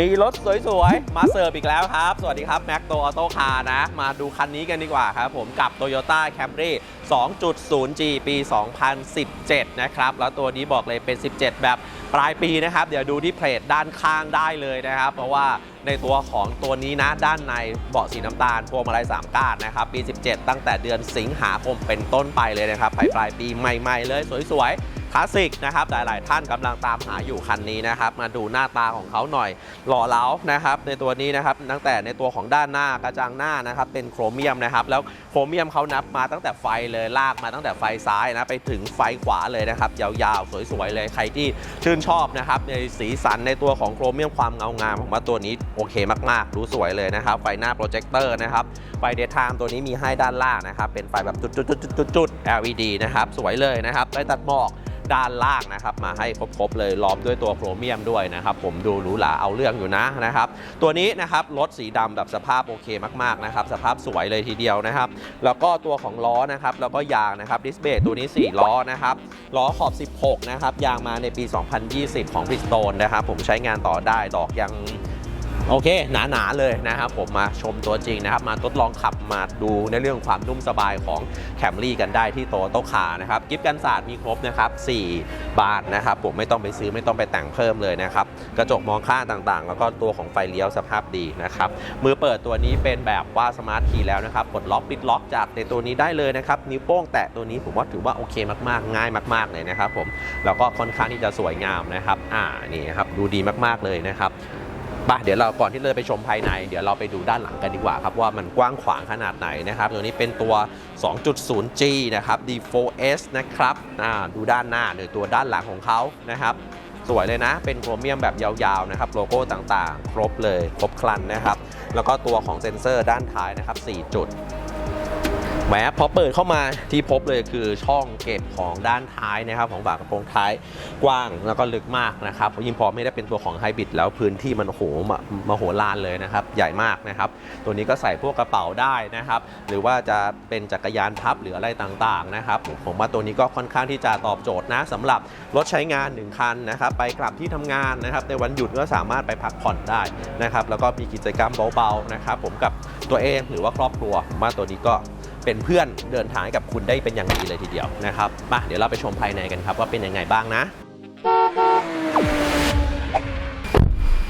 มีรถสวยๆ มาเสิร์ฟอีกแล้วครับ สวัสดีครับแม็กโตออโต้คาร์นะ มาดูคันนี้กันดีกว่าครับผมกับ Toyota Camry 2.0G ปี 2017 นะครับ แล้วตัวนี้บอกเลยเป็น 17 แบบปลายปีนะครับ เดี๋ยวดูที่เพลทด้านข้างได้เลยนะครับ เพราะว่าในตัวของตัวนี้นะ ด้านในเบาะสีน้ำตาลพวงมาลัย3ก้านนะครับ ปี 17 ตั้งแต่เดือนสิงหาคมเป็นต้นไปเลยนะครับปลายปลายปีใหม่ ๆ เลยสวยๆ คลาสสิกนะครับหลาย ๆ ท่านกำลังตามหาอยู่คันนี้นะครับมาดูหน้าตาของเขาหน่อย หล่อเหลานะครับในตัวนี้นะครับตั้งแต่ในตัวของด้านหน้ากระจังหน้านะครับเป็นโครเมียมนะครับแล้วโครเมียมเขานับมาตั้งแต่ไฟเลยลากมาตั้งแต่ไฟซ้ายนะไปถึงไฟขวาเลยนะครับยาวๆ สวย ๆ เลยใครที่ชื่นชอบนะครับในสีสันในตัวของโครเมียมความเงางามผมว่าตัวนี้โอเคมาก ๆ ดูสวยเลยนะครับไฟหน้าโปรเจคเตอร์นะครับไฟเดย์ไทม์ตัวนี้มีให้ด้านล่างนะครับเป็นไฟแบบจุดๆๆ ๆ LED นะครับสวยเลยนะครับไฟตัดหมอก ด้านล่างนะครับมาให้ครบๆเลยล้อมด้วยตัวโครเมียมด้วยนะครับผมดูหรูหราเอาเรื่องอยู่นะนะครับตัวนี้นะครับรถสีดำแบบสภาพโอเคมากๆนะครับสภาพสวยเลยทีเดียวนะครับ แล้วก็ตัวของล้อนะครับแล้วก็ยางนะครับดิสเบรกตัวนี้ 4 ล้อนะครับล้อขอบ 16 นะครับยางมาในปี 2020 ของ Bridgestone นะครับผมใช้งานต่อได้ดอกยัง โอเค หนาๆเลยนะครับผมมาชมตัวจริงนะครับ มาทดลองขับมาดูในเรื่องความนุ่มสบายของแคมรี่กันได้ที่โตโตคานะครับกิฟต์กันศาสตร์มีครบนะครับ4บานนะครับผมไม่ต้องไปซื้อไม่ต้องไปแต่งเพิ่มเลยนะครับ กระจกมองข้างต่างๆ แล้วก็ตัวของไฟเลี้ยวสภาพดีนะครับ มือเปิดตัวนี้เป็นแบบว่าสมาร์ทคีย์แล้วนะครับกดล็อกปิดล็อกจากในตัวนี้ได้เลยนะครับ นิ้วโป้งแตะตัวนี้ผมว่าถือว่าโอเคมากๆ ง่ายมาก ๆเลยนะครับผมแล้วก็ค่อนข้างที่จะสวยงามนะครับ อ่านี่ครับดูดีมากๆเลยนะครับ ปะเดี๋ยวเราก่อนที่เราจะไปชมภายใน เดี๋ยวเราไปดูด้านหลังกันดีกว่าครับว่ามันกว้างขวางขนาดไหนนะครับตัวนี้เป็นตัว 2.0G นะครับ D4S นะครับดูด้านหน้าหรือตัวด้านหลังของเขานะครับสวยเลยนะ เป็นโครเมียมแบบยาวๆนะครับ โลโก้ต่างๆ ครบเลย ครบครันนะครับ แล้วก็ตัวของเซ็นเซอร์ด้านท้ายนะครับ 4 จุด แหมพอเปิดเข้ามาที่พบเลยคือช่องเก็บของด้านท้ายนะครับ ของฝากระโปรงท้ายกว้างแล้วก็ลึกมากนะครับยิ่งพอไม่ได้เป็นตัวของไฮบริดแล้วพื้นที่มันโหมมาโหฬารเลยนะครับ ใหญ่มากนะครับ ตัวนี้ก็ใส่พวกกระเป๋าได้นะครับ หรือว่าจะเป็นจักรยานพับหรืออะไรต่างๆนะครับ ผมว่าตัวนี้ก็ค่อนข้างที่จะตอบโจทย์นะสำหรับรถใช้งาน 1 คันนะครับ ไปกลับที่ทำงานนะครับ ในวันหยุดก็สามารถไปพักผ่อนได้นะครับ แล้วก็มีกิจกรรมเบาๆนะครับ ผมกับตัวเองหรือว่าครอบครัวผมว่าตัวนี้ก็ เป็นเพื่อนเดินทางให้กับคุณได้เป็นอย่างดีเลยทีเดียวนะครับมาเดี๋ยวเราไปชมภายในกันครับว่าเป็นยังไงบ้างนะ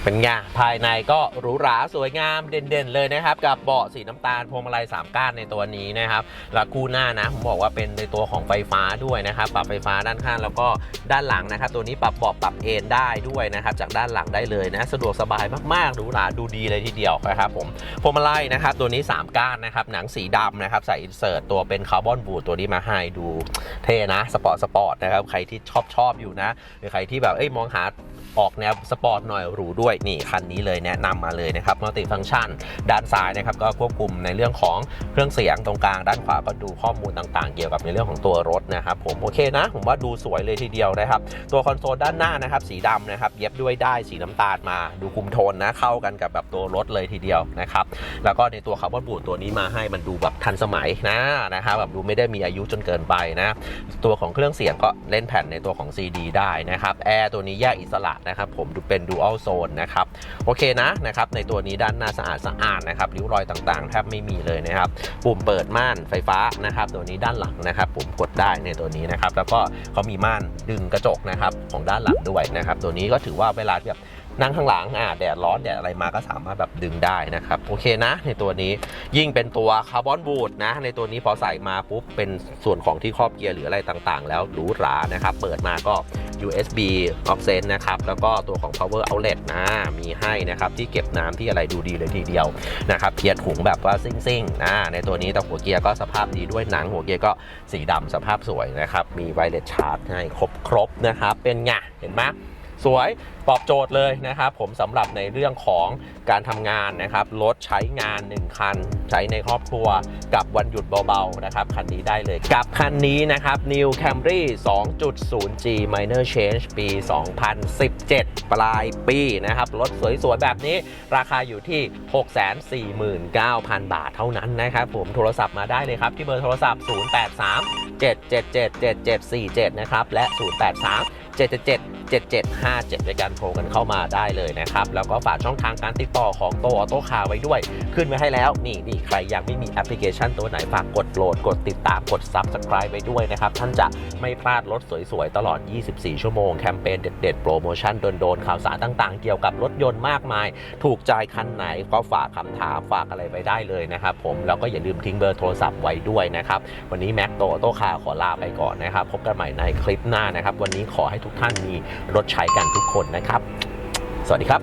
เป็นไงภายในก็หรูหราสวยงามเด่นๆเลยนะครับ กับเบาะสีน้ำตาลพวงมาลัย3ก้านในตัวนี้นะครับแล้วคู่หน้านะผมบอกว่าเป็นในตัวของไฟฟ้าด้วยนะครับ ปรับไฟฟ้าด้านข้างแล้วก็ด้านหลังนะครับ ตัวนี้ปรับเบาะปรับเอนได้ด้วยนะครับ จากด้านหลังได้เลยนะสะดวกสบายมากๆหรูหราดูดีเลยทีเดียวนะครับผมพวงมาลัยนะครับ ตัวนี้ 3 ก้านนะครับหนังสีดำนะครับใส่อินเสิร์ตตัวเป็นคาร์บอนบูดตัวนี้มาให้ดูเท่นะสปอร์ตสปอร์ตนะครับใครที่ชอบชอบอยู่นะหรือใครที่แบบเอ้ยมองหาออกแนวสปอร์ตหน่อยหรูด้วยนี่คันนี้เลยแนะนำมาเลยนะครับมัลติฟัง c t ชันด้านซ้ายนะครับก็ควบคุมในเรื่องของเครื่องเสียงตรงกลางด้านขวาก็ดูข้อมูลต่างๆ เกี่ยวกับในเรื่องของตัวรถนะครับผมโอเคนะ ผมว่าดูสวยเลยทีเดียวนะครับ ตัวคอนโซลด้านหน้านะครับสีดำนะครับเย็บด้วยได้ายสีน้ำตาลมาดูคุมโทนนะเข้ากันกับแบบตัวรถเลยทีเดียวนะครับแล้วก็ในตัวคาร์บอนบูดตัวนี้มาให้มันดูแบบทันสมัยนะนะครับแบบดูไม่ได้มีอายุจนเกินไปนะตัวของเครื่องเสียงก็เล่นแผ่นในตัวของ CD ได้นะครับแอร์ตัวนี้แยกอิสระนะครับผมดูเป็น Dual Zone นะครับโอเคนะนะครับในตัวนี้ด้านหน้าสะอาดสะอาดนะครับริ้วรอยต่างๆแทบไม่มีเลยนะครับปุ่มเปิดม่านไฟฟ้านะครับตัวนี้ด้านหลังนะครับปุ่มกดได้ในตัวนี้นะครับแล้วก็เขามีม่านดึงกระจกนะครับของด้านหลังด้วยนะครับตัวนี้ก็ถือว่าเวลาแบบ นั่งข้างหลังอ่าแดดร้อนแดดอะไรมาก็สามารถแบบดึงได้นะครับ โอเคนะ ในตัวนี้ยิ่งเป็นตัวคาร์บอนบูดนะ ในตัวนี้พอใส่มาปุ๊บ เป็นส่วนของที่ครอบเกียร์หรืออะไรต่างๆ แล้วหรูหรานะครับ เปิดมาก็ USB Oxen นะครับ แล้วก็ตัวของ power outlet นะมีให้นะครับ ที่เก็บน้ำที่อะไรดูดีเลยทีเดียวนะครับเกียร์ถุงแบบว่าซิ่งๆนะในตัวนี้แต่หัวเกียร์ก็สภาพดีด้วยหนังหัวเกียร์ก็สีดำสภาพสวยนะครับมีไวเลสชาร์จให้ครบๆนะครับเป็นไงเห็นไหม สวยตอบโจทย์เลยนะครับผมสำหรับในเรื่องของการทำงานนะครับรถใช้งาน 1 คัน ใช้ในครอบครัวกับวันหยุดเบาๆนะครับคันนี้ได้เลย กับคันนี้นะครับ New Camry 2.0G Minor Change ปี 2017 ปลายปีนะครับรถสวยๆ แบบนี้ราคาอยู่ที่ 649,000 บาทเท่านั้นนะครับผมโทรศัพท์มาได้เลยครับที่เบอร์โทรศัพท์ 083 777 7747 นะครับและ 083 777 7757 ในการโทรกันเข้ามาได้เลยนะครับ แล้วก็ฝากช่องทางการติดต่อของโตออโต้คาไว้ด้วย ขึ้นไว้ให้แล้วนี่นี่ใครยังไม่มีแอปพลิเคชันตัวไหนฝากกดโหลดกดติดตามกด Subscribe ไปด้วยนะครับ ท่านจะไม่พลาดรถสวยๆ ตลอด 24 ชั่วโมง แคมเปญเด็ดๆ โปรโมชั่นโดนๆ ข่าวสารต่างๆ เกี่ยวกับรถยนต์มากมาย ถูกใจคันไหนก็ฝากคำถามฝากอะไรไว้ได้เลยนะครับผมแล้วก็อย่าลืมทิ้งเบอร์โทรศัพท์ไว้ด้วยนะครับวันนี้แม็กโตโต้คาขอลาไปก่อนนะครับพบกันใหม่ในคลิปหน้านะครับวันนี้ขอให้ทุกท่านมีรถใช้กันทุกคนนะครับ สวัสดีครับ